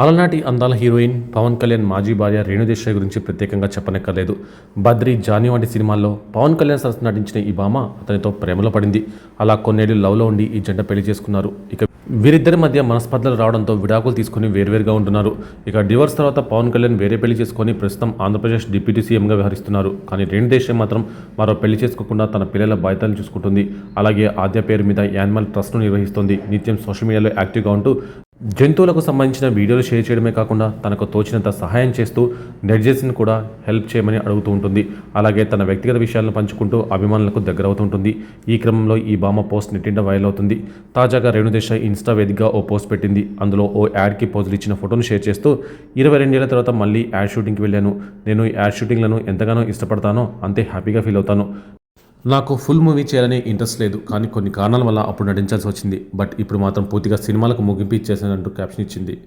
అలనాటి అందాల హీరోయిన్ పవన్ కళ్యాణ్ మాజీ భార్య రేణుదేశాయ్ గురించి ప్రత్యేకంగా చెప్పనక్కర్లేదు. బద్రి జానీ వంటి సినిమాల్లో పవన్ కళ్యాణ్ సరసన నటించిన ఈ భామ అతనితో ప్రేమలో పడింది. అలా కొన్నేళ్ళు లవ్లో ఉండి ఈ జంట పెళ్ళి చేసుకున్నారు. ఇక వీరిద్దరి మధ్య మనస్పర్ధలు రావడంతో విడాకులు తీసుకుని వేర్వేరుగా ఉంటున్నారు. ఇక డివోర్స్ తర్వాత పవన్ కళ్యాణ్ వేరే పెళ్ళి చేసుకొని ప్రస్తుతం ఆంధ్రప్రదేశ్ డిప్యూటీ సీఎంగా వ్యవహరిస్తున్నారు. కానీ రేణుదేశాయ్ మాత్రం మరో పెళ్ళి చేసుకోకుండా తన పిల్లల బాధ్యతలు చూసుకుంటుంది. అలాగే ఆద్య పేరు మీద యానిమల్ ట్రస్ట్ను నిర్వహిస్తుంది. నిత్యం సోషల్ మీడియాలో యాక్టివ్గా ఉంటూ జంతువులకు సంబంధించిన వీడియోలు షేర్ చేయడమే కాకుండా తనకు తోచినంత సహాయం చేస్తూ నెడ్జెస్ని కూడా హెల్ప్ చేయమని అడుగుతూ ఉంటుంది. అలాగే తన వ్యక్తిగత విషయాలను పంచుకుంటూ అభిమానులకు దగ్గర అవుతుంటుంది ఈ క్రమంలో ఈ భామ పోస్ట్ నెట్టింట వైరల్ అవుతుంది. తాజాగా రేణుదేశాయ్ ఇన్స్టా వేదికగా ఓ పోస్ట్ పెట్టింది. అందులో ఓ యాడ్కి పోజులు ఇచ్చిన ఫోటోను షేర్ చేస్తూ ఇరవై రెండేళ్ళ తర్వాత మళ్ళీ యాడ్ షూటింగ్కి వెళ్ళాను. నేను ఈ యాడ్ షూటింగ్లను ఎంతగానో ఇష్టపడతానో అంతే హ్యాపీగా ఫీల్ అవుతాను. నాకు ఫుల్ మూవీ చేయాలనే ఇంట్రెస్ట్ లేదు. కానీ కొన్ని కారణాల వల్ల అప్పుడు నటించాల్సి వచ్చింది. బట్ ఇప్పుడు మాత్రం పూర్తిగా సినిమాలకు ముగింపు ఇచ్చేసానంటూ క్యాప్షన్ ఇచ్చింది.